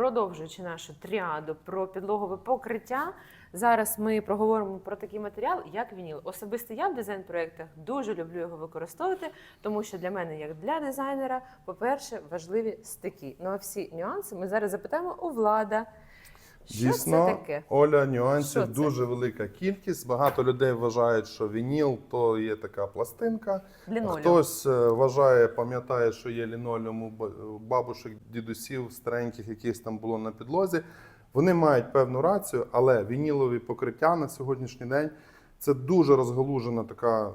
продовжуючи нашу тріаду про підлогове покриття, зараз ми проговоримо про такий матеріал, як вініл. Особисто я в дизайн-проєктах дуже люблю його використовувати, тому що для мене, як для дизайнера, по-перше, важливі стики. Ну а всі нюанси ми зараз запитаємо у влада. Що Дійсно, це таке? Оля, нюансів Що це? дуже велика кількість. Багато людей вважають, що вініл то є така пластинка. Лінолеум. Хтось е, вважає, пам'ятає, що є лінолеум у ба- у бабушек, дідусів, стареньких, яких там було на підлозі. Вони мають певну рацію, але вінілові покриття на сьогоднішній день це дуже розгалужена така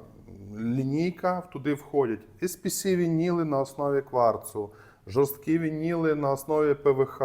лінійка. Туди входять SPC вініли на основі кварцу, жорсткі вініли на основі ПВХ,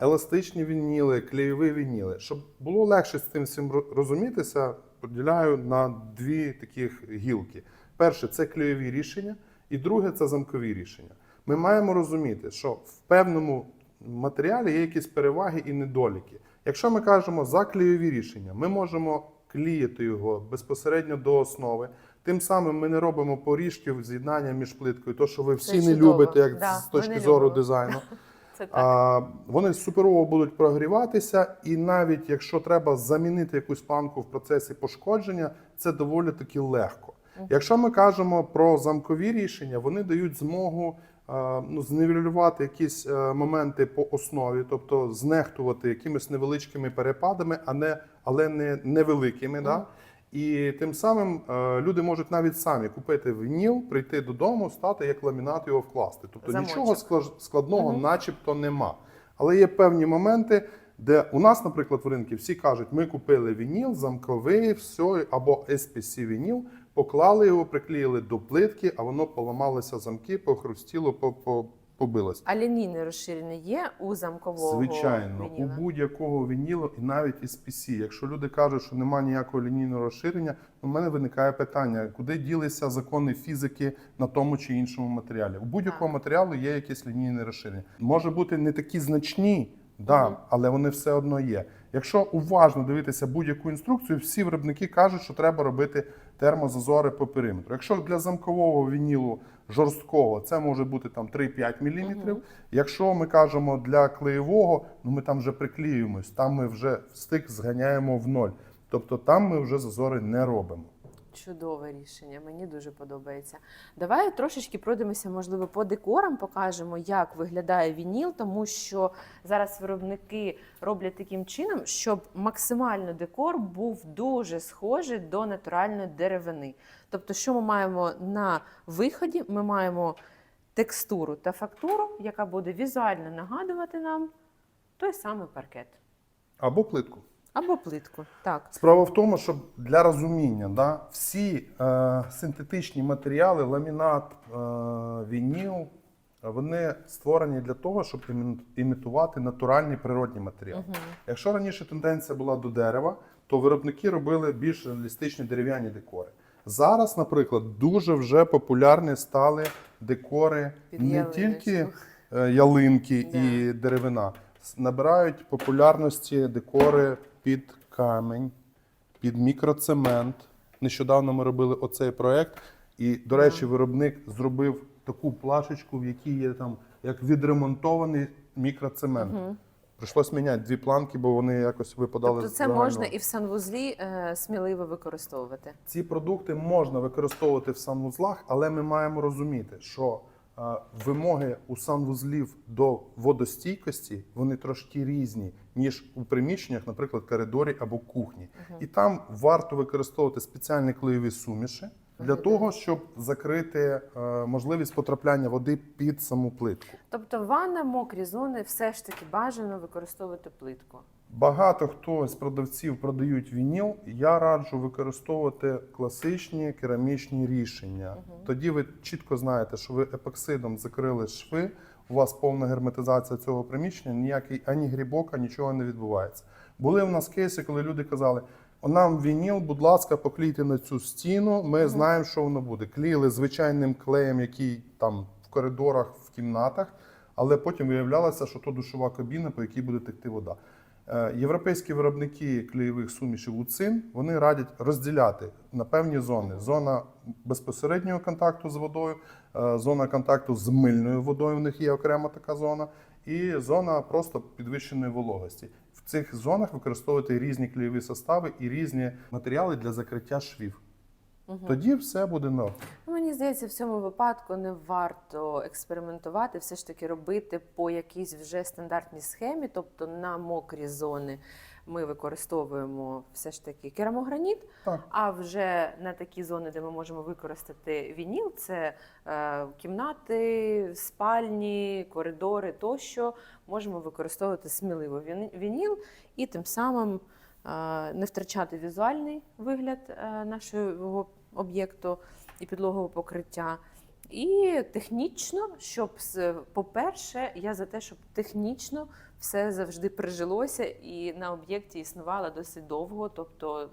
еластичні вініли, клеєві вініли. Щоб було легше з цим всім розумітися, поділяю на дві таких гілки. Перше це клеєві рішення, і друге це замкові рішення. Ми маємо розуміти, що в певному матеріалі є якісь переваги і недоліки. Якщо ми кажемо за клеєві рішення, ми можемо клеїти його безпосередньо до основи. Тим самим ми не робимо поріжків з'єднання між плиткою, то що ви всі не чудово. любите, як Да, з точки зору любимо. дизайну. Це так. А, вони суперово будуть прогріватися, і навіть якщо треба замінити якусь планку в процесі пошкодження, це доволі таки легко. Якщо ми кажемо про замкові рішення, вони дають змогу а, ну, зневелювати якісь е, моменти по основі, тобто знехтувати якимись невеличкими перепадами, а не, але не невеликими. Да? І тим самим е, люди можуть навіть самі купити вініл, прийти додому, стати як ламінат його вкласти. Тобто Замочок. нічого складного, начебто, нема. Але є певні моменти, де у нас, наприклад, в ринку всі кажуть, ми купили вініл, замковий, все, або SPC вініл, поклали його, приклеїли до плитки, а воно поламалося замки, похрустіло, по- по- побилось. А лінійне розширення є у замкового Звичайно, вініла? у будь-якого вінілу і навіть SPC. Якщо люди кажуть, що немає ніякого лінійного розширення, у мене виникає питання, куди ділися закони фізики на тому чи іншому матеріалі. У будь-якого матеріалу є якесь лінійне розширення. Може бути не такі значні, да, але вони все одно є. Якщо уважно дивитися будь-яку інструкцію, всі виробники кажуть, що треба робити термозазори по периметру. Якщо для замкового вінілу жорсткого це може бути там 3-5 мм. Якщо ми кажемо для клеєвого, ну ми там вже приклеюємось, там ми вже стик зганяємо в ноль. Тобто там ми вже зазори не робимо. Чудове рішення, мені дуже подобається. Давай трошечки пройдемося, можливо, по декорам, покажемо, як виглядає вініл, тому що зараз виробники роблять таким чином, щоб максимально декор був дуже схожий до натуральної деревини. Тобто, що ми маємо на виході? Ми маємо текстуру та фактуру, яка буде візуально нагадувати нам той самий паркет Або плитку. Або плитку. Так. Справа в тому, що для розуміння, да, всі е, синтетичні матеріали, ламінат, е, вініл, вони створені для того, щоб імі- імітувати натуральні природні матеріали. Угу. Якщо раніше тенденція була до дерева, то виробники робили більш реалістичні дерев'яні декори. Зараз, наприклад, дуже вже популярні стали декори Під не ялиночку. тільки е, ялинки Да. і деревина, набирають популярності декори під камінь, під мікроцемент. Нещодавно ми робили оцей проект, і, до речі, виробник зробив таку плашечку, в якій є там як відремонтований мікроцемент. Угу. Прийшлось міняти дві планки, бо вони якось випадали Тобто це загального. можна і в санвузлі е, сміливо використовувати. Ці продукти можна використовувати в санвузлах, але ми маємо розуміти, що вимоги у санвузлів до водостійкості вони трошки різні, ніж у приміщеннях, наприклад, коридорі або кухні. І там варто використовувати спеціальні клеєві суміші для того, щоб закрити е, можливість потрапляння води під саму плитку. Тобто ванна, мокрі зони, все ж таки бажано використовувати плитку. Багато хто з продавців продають вініл. Я раджу використовувати класичні керамічні рішення. Мгм. Тоді ви чітко знаєте, що ви епоксидом закрили шви, у вас повна герметизація цього приміщення, ніякий ані грібок, нічого не відбувається. Були в нас кейси, коли люди казали: «О, нам вініл, будь ласка, поклійте на цю стіну. Ми Мгм. знаємо, що воно буде. Клеїли звичайним клеєм, який там в коридорах, в кімнатах, але потім виявлялося, що то душова кабіна, по якій буде текти вода. Е, Європейські виробники клеєвих сумішів Луцин вони радять розділяти на певні зони: зона безпосереднього контакту з водою, е, зона контакту з мильною водою. В них є окрема така зона, і зона просто підвищеної вологості. В цих зонах використовувати різні клеєві состави і різні матеріали для закриття швів. Тоді все буде норм. Ну, Мені здається, в цьому випадку не варто експериментувати, все ж таки робити по якійсь вже стандартній схемі, тобто на мокрі зони ми використовуємо все ж таки керамограніт, Так. а вже на такі зони, де ми можемо використати вініл, це е, кімнати, спальні, коридори тощо, можемо використовувати сміливо вініл і тим самим е, не втрачати візуальний вигляд е, нашого об'єкту і підлогового покриття. І технічно, щоб по-перше, я за те, щоб технічно все завжди прижилося і на об'єкті існувало досить довго, тобто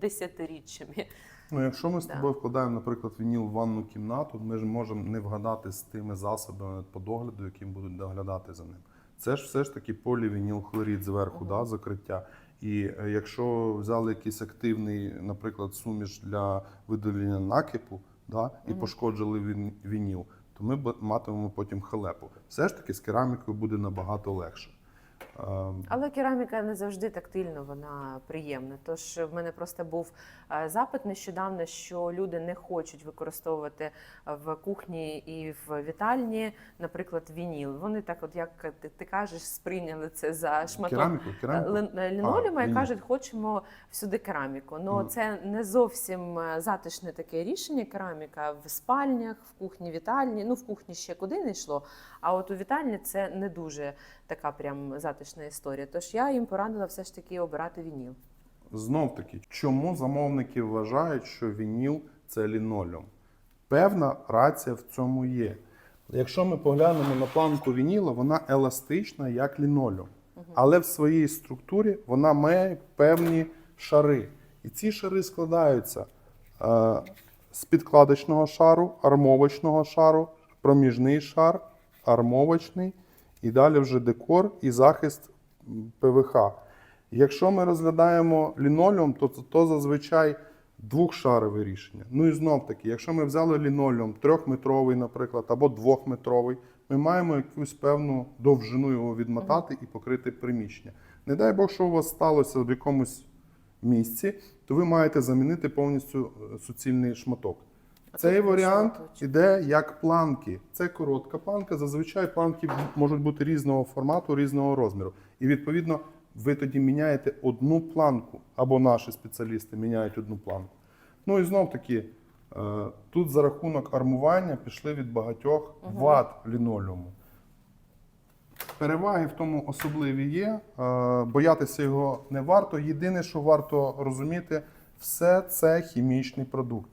десятиріччями. Ну, якщо ми з Да. тобою вкладаємо, наприклад, вініл в ванну кімнату, ми ж можемо не вгадати з тими засобами по догляду, яким будуть доглядати за ним. Це ж все ж таки полівінілхлорид зверху, да, закриття. І е, якщо взяли якийсь активний, наприклад, суміш для видалення накипу, да, і Мгм. пошкоджили він- вініл, то ми матимемо потім халепу. Все ж таки з керамікою буде набагато легше. Ем, Але кераміка не завжди тактильно вона приємна. Тож в мене просто був е, запит нещодавно, що люди не хочуть використовувати в кухні і в вітальні, наприклад, вініл. Вони так, от як ти, ти кажеш, сприйняли це за шматок Кераміку, кераміку. лин- е, і кажуть, хочемо всюди кераміку. Ну Мгм. це не зовсім е, затишне таке рішення. Кераміка в спальнях, в кухні, вітальні. Ну в кухні ще куди не йшло. А от у вітальні це не дуже така прям затишна історія. Тож я їм порадила все ж таки обирати вініл. Знов таки, чому замовники вважають, що вініл це лінолеум? Певна рація в цьому є. Якщо ми поглянемо на планку вініла, вона еластична, як лінолеум. Але в своїй структурі вона має певні шари. І ці шари складаються е, з підкладочного шару, армовочного шару, проміжний шар, армовочний, і далі вже декор і захист ПВХ. Якщо ми розглядаємо лінолеум, то це то зазвичай двохшарове рішення. Ну і знов таки, якщо ми взяли лінолеум трьохметровий, наприклад, або двохметровий, ми маємо якусь певну довжину його відмотати і покрити приміщення. Не дай Бог, що у вас сталося в якомусь місці, то ви маєте замінити повністю е, суцільний шматок. Цей варіант іде як планки. Це коротка планка. Зазвичай планки можуть бути різного формату, різного розміру. І відповідно ви тоді міняєте одну планку, або наші спеціалісти міняють одну планку. Ну і знов таки, е, тут за рахунок армування пішли від багатьох ват лінолеуму. Переваги в тому особливі є. е, Боятися його не варто. Єдине, що варто розуміти, все це хімічний продукт.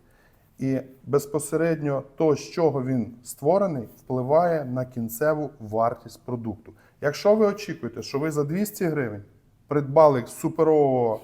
І безпосередньо то, з чого він створений, впливає на кінцеву вартість продукту. Якщо ви очікуєте, що ви за 200 гривень придбали суперового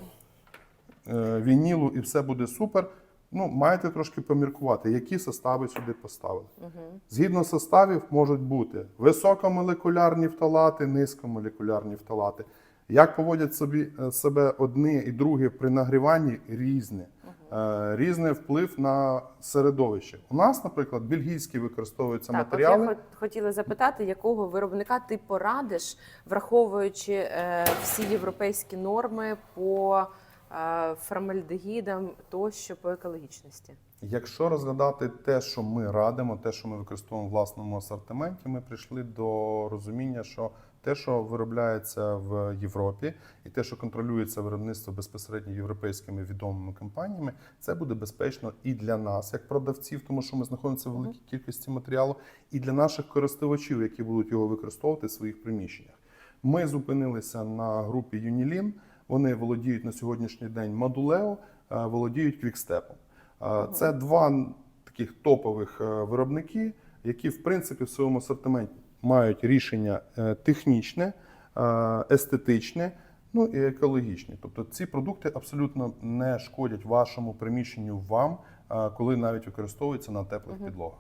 е, вінілу і все буде супер, ну маєте трошки поміркувати, які состави сюди поставили. Угу. Згідно составів можуть бути високомолекулярні фталати, низькомолекулярні фталати. Як поводять собі, е, себе одні і другі при нагріванні різне. Е, Різний вплив на середовище. У нас, наприклад, бельгійські використовуються Так, матеріали. от я хотіла запитати, якого виробника ти порадиш, враховуючи е, всі європейські норми по е, формальдегідам тощо по екологічності. Якщо розглядати те, що ми радимо, те, що ми використовуємо в власному асортименті, ми прийшли до розуміння, що те, що виробляється в Європі, і те, що контролюється виробництво безпосередньо європейськими відомими компаніями, це буде безпечно і для нас, як продавців, тому що ми знаходимося в великій кількості матеріалу, і для наших користувачів, які будуть його використовувати в своїх приміщеннях. Ми зупинилися на групі Юнілін. Вони володіють на сьогоднішній день Модулео, е, володіють Квікстепом. Е, Це два таких топових е, виробники, які в принципі в своєму асортименті мають рішення е, технічне, е, естетичне, ну і екологічне. Тобто ці продукти абсолютно не шкодять вашому приміщенню вам, е, коли навіть використовуються на теплих угу. підлогах.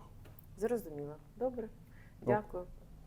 Зрозуміло. Добре. Добре. Дякую.